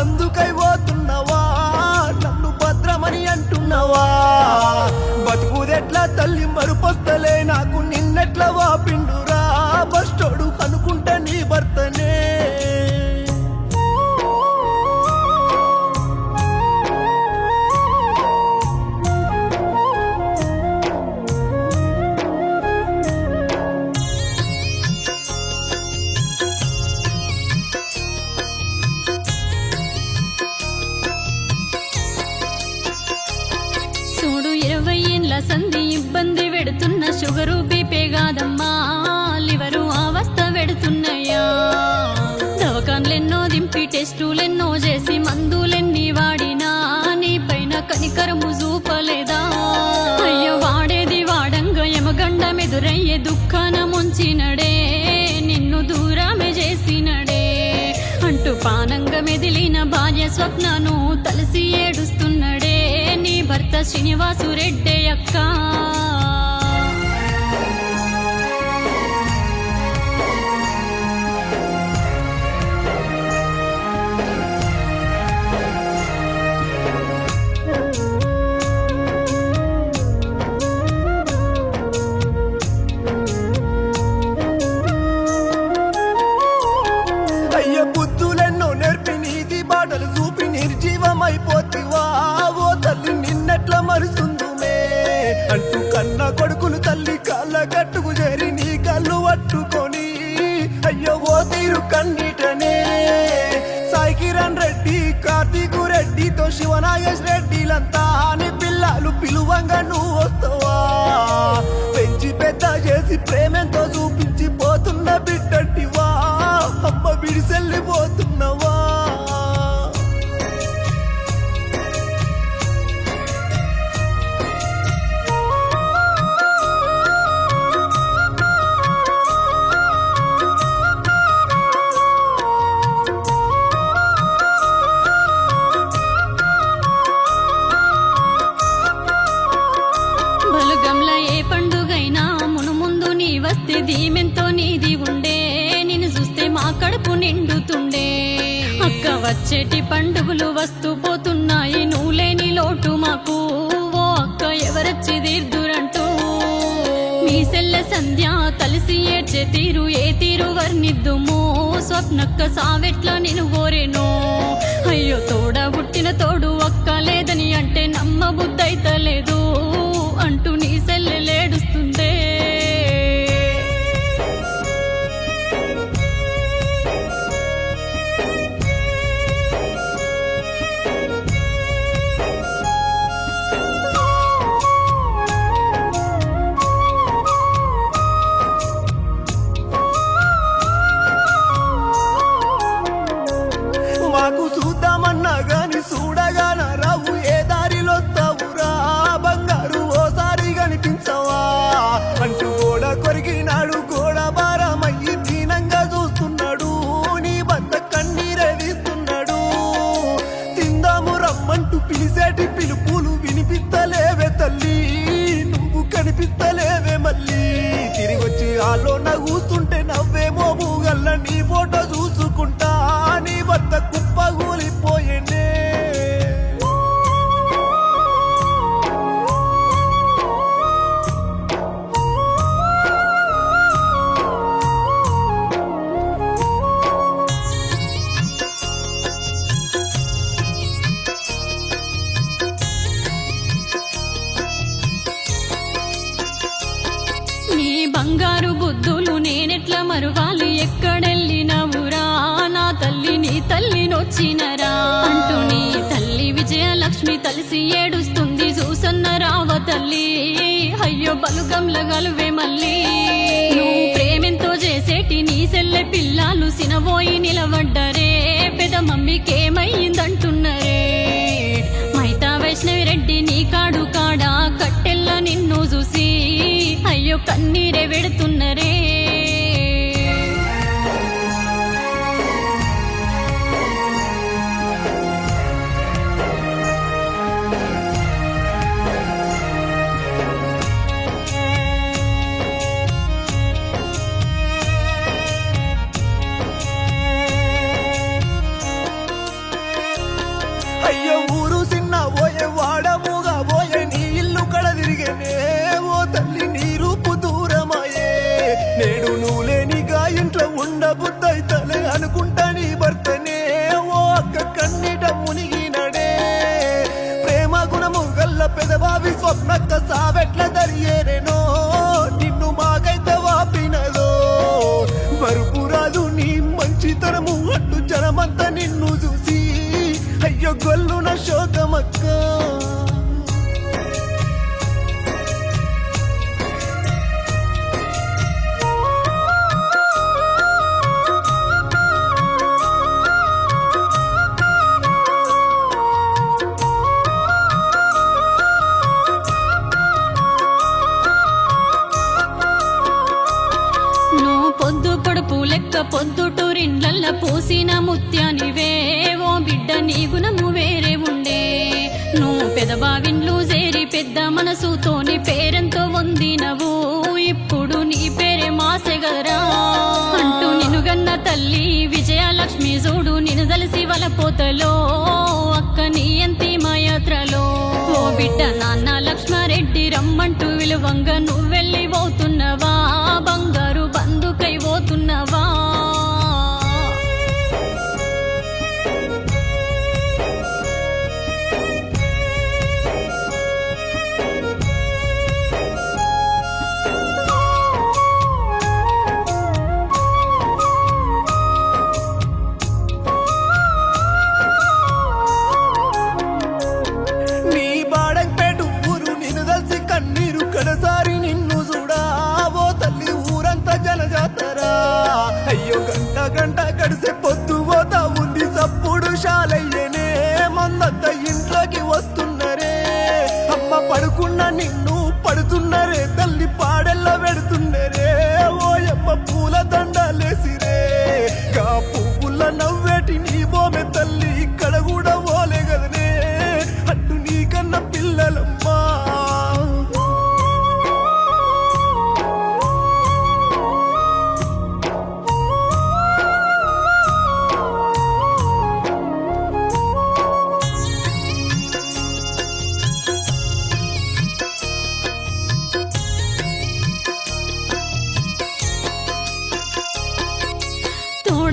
అందుకై టెస్టులెన్నో చేసి మందులెన్ని వాడినా నీ పైన కనికరము చూపలేదా? అయ్యో వాడేది వాడంగా యమగండ మెదురయ్యే దుఃఖాన ముంచినడే నిన్ను దూరమే చేసినడే. అంటూ పానంగా మెదిలిన భార్య స్వప్నను తలసి ఏడుస్తున్నాడే నీ భర్త శ్రీనివాసు రెడ్డే అక్కా. రెడ్డితో శివనాగేష్ రెడ్డిలంతా నీ పిల్లలు పిలువంగా నువ్వు వస్తావా? పెంచి పెద్ద చేసి ప్రేమెంతో చూపించి పోతున్న బిడ్డటివా? వచ్చేటి పండుగలు వస్తూ పోతున్నాయి. నువ్వు లేని లోటు మాకు. ఓ అక్క ఎవరొచ్చి తీర్దురంటూ? మీ సెల్ల సంధ్య కలిసి ఏడ్చే తీరు ఏ తీరు వర్ణిద్దుమో? స్వప్నక్క సావెట్లా నేను కోరేనో అయ్యో తోడ పుట్టిన నేనెట్లా మరువాలి ఎక్కడెళ్ళినవురా నా తల్లి నీ తల్లి నొచ్చినరా అంటూ నీ తల్లి విజయలక్ష్మి తలిసి ఏడుస్తుంది. చూసన్న రావ తల్లి అయ్యో బలుగంల గలువే మళ్ళీ. నువ్వు ప్రేమెంతో చేసేటి నీ సెల్లె పిల్లలు సినబోయి నిలబడ్డరే. పెద మమ్మీకేమైంది అనుకుంటా నీ భర్తనే. ఓ అక్క కన్నీట మునిగినడే ప్రేమ గుణము గల్ల పెదవావి స్వప్నక్క సావెట్ల దరియేరే పొద్దు పొడుపు లెక్క పొద్దుటూరిండ్లల్ల పూసిన ముత్యానివే. ఓ బిడ్డ నీ గుణము వేరే ఉండే. నువ్వు పెదబావిన్లు చేరి పెద్ద మనసుతోని పేరెంతో వందినవు. ఇప్పుడు నీ పేరే మాసెగరా. అంటూ నిన్ను గన్న తల్లి విజయలక్ష్మి చూడు నిన్ను దలిసి వలపోతలో. గంట గంట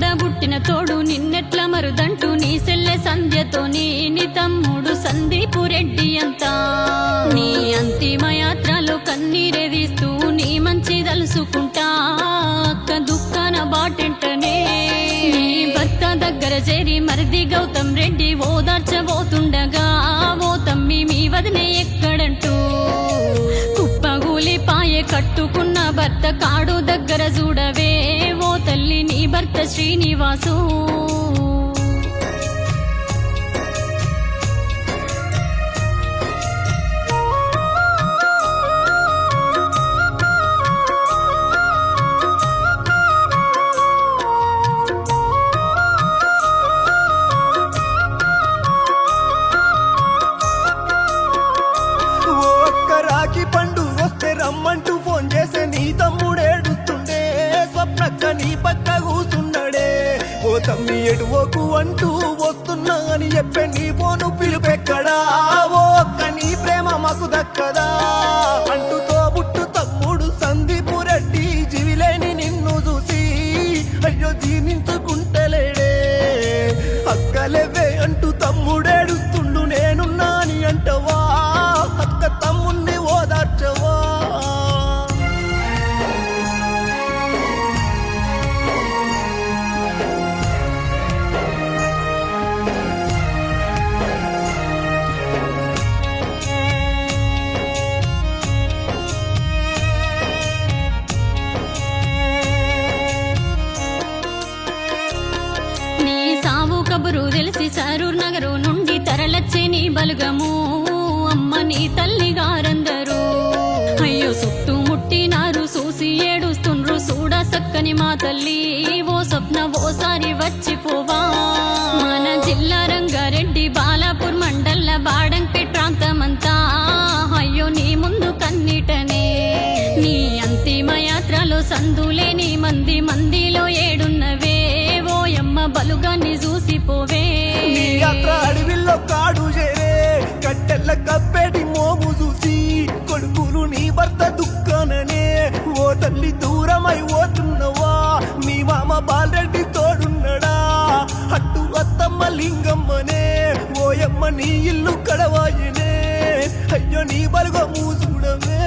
తోడబుట్టిన తోడు నిన్నెట్ల మరుదంటూ నీ సెల్లె సంధ్యతో నీ తమ్ముడు సందీపు రెడ్డి అంతా. నీ అంతిమ యాత్రలో కన్నీరెదీస్తూ నీ మంచి తలుసుకుంటా. అక్క దుఃఖాన బాటెంటనే నీ భర్త దగ్గర చేరి మరిది గౌతమ్ రెడ్డి ఓదార్చబోతుండగా ఓ తమ్మి మీ వదిన ఎక్కడంటూ పాయే కట్టుకున్న భర్త కాడు దగ్గర చూడవే. ఓ తల్లి నీ భర్త శ్రీనివాసు. స్వప్నక్క నీ పక్క కూసున్నాడే. ఓ తమ్మి ఎటువకు అంటూ వస్తున్నా అని చెప్పే నీ పోను పిలుపెక్కడా? ఓ ఒక్క నీ ప్రేమ మాకు దక్కదా? అంటూ కబురు తెలిసి సరూర్ నగరు నుండి తరలచ్చే నీ బలుగము. అమ్మ నీ తల్లి గారందరూ అయ్యో చుట్టూ ముట్టినారు చూసి ఏడుస్తుండ్రు చూడ సక్కని మా తల్లి. నీ ఇల్లు కడవాయనే అయ్యో నీ బలుగ మూసుడమే